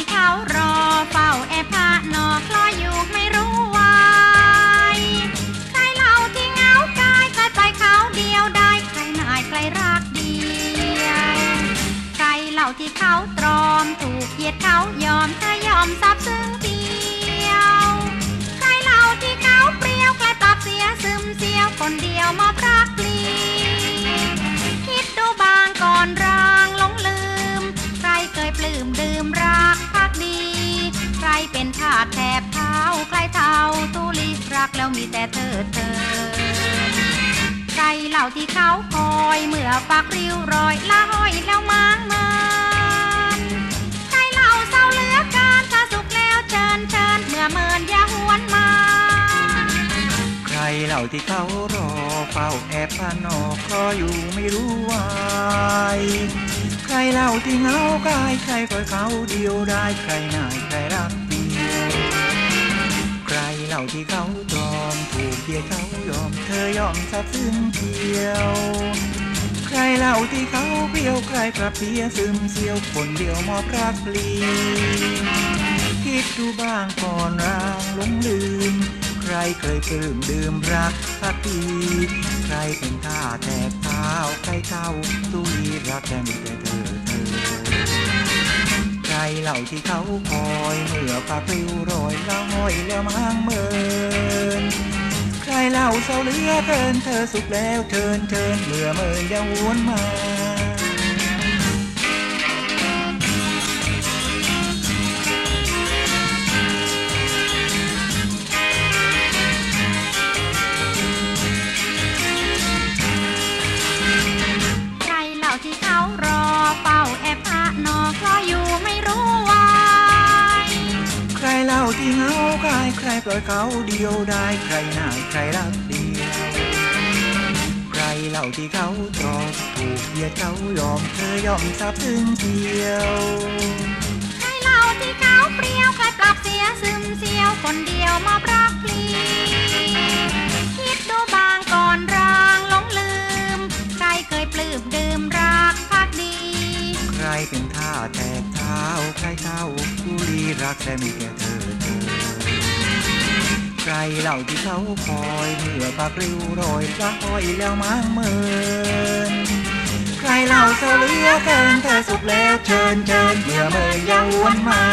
ที่เขารอเฝ้าแอบพาหนอคลอยอยู่ไม่รู้วายใครเล่าที่เงากายใครไปเขาเดียวได้ใครนายใครรักเดียวใครเล่าที่เขาตรอมถูกเหยียดเขายอมถ้ายอมซับซึ้งดี เป็นทาสแทบเท้าใครเท่าทุลิรักแล้วมีแต่เธอเธอใครเหล่าที่เขาคอยเมื่อปากริ้วรอยละห้อยแล้วมางเมินใครเหล่าเศร้าเหลือการถ้าสุขแล้วเชิญเชิญเมื่อเมินอย่าหวนมา ใครเหล่าที่เขารอเฝ้าแอบพานอกรออยู่ไม่รู้วายใครเหล่าที่เงากายใครปล่อยเขาเดียวได้ใครนายใครรัก รเหล่าที่เขาตรอมถูกเบียเขายอมเธอยอมซับซึ้งเดียว ใครเล่าที่เขาเปรี้ยวใครปรับเสียซึมเสียวคนเดียวมอบรักปลีคิดดูบ้างก่อนรางหลงลืม ใครเคยปลื้มดื่มรักพักดีใครเป็นท่าแตกเท้าใครเท่าตุยรักแต่มีแต่เธอ เรเหล่าที่เขาคอยเมื่อปากริ้วโรยล้วห้อยแล้วมางเมินใครเล่าเศร้าเหลือเกินเธอสุขแล้วเชินเชินเมื่อเมินยังวนมา กายใครปล่อยเขาเดียวได้ใครนายใครรักเดียวใครเล่าที่เขาตรอมถูกเหยียดเขายอมเธอยอมซับซึ้งเดียวใครเหล่าที่เขาเปรี้ยวใครปรับเสียซึมเสียวคนเดียวมาพรักพลีคิดดูบางก่อนรางหลงลืม ใครเคยปลื้มดื่มรักพักดี ใครเป็นท่าแตกเท้าใครเท่าผู้ลีรักแต่มีแค่เธอเธอใค รเล่าที่เขาคอยเมื่อปากริ้วโรยละห้อยแล้วมางเมินใครเล่าเศร้าเลือเกินเธอสุขแล้วเชิญเชิญเมื่อเมินยังวนมา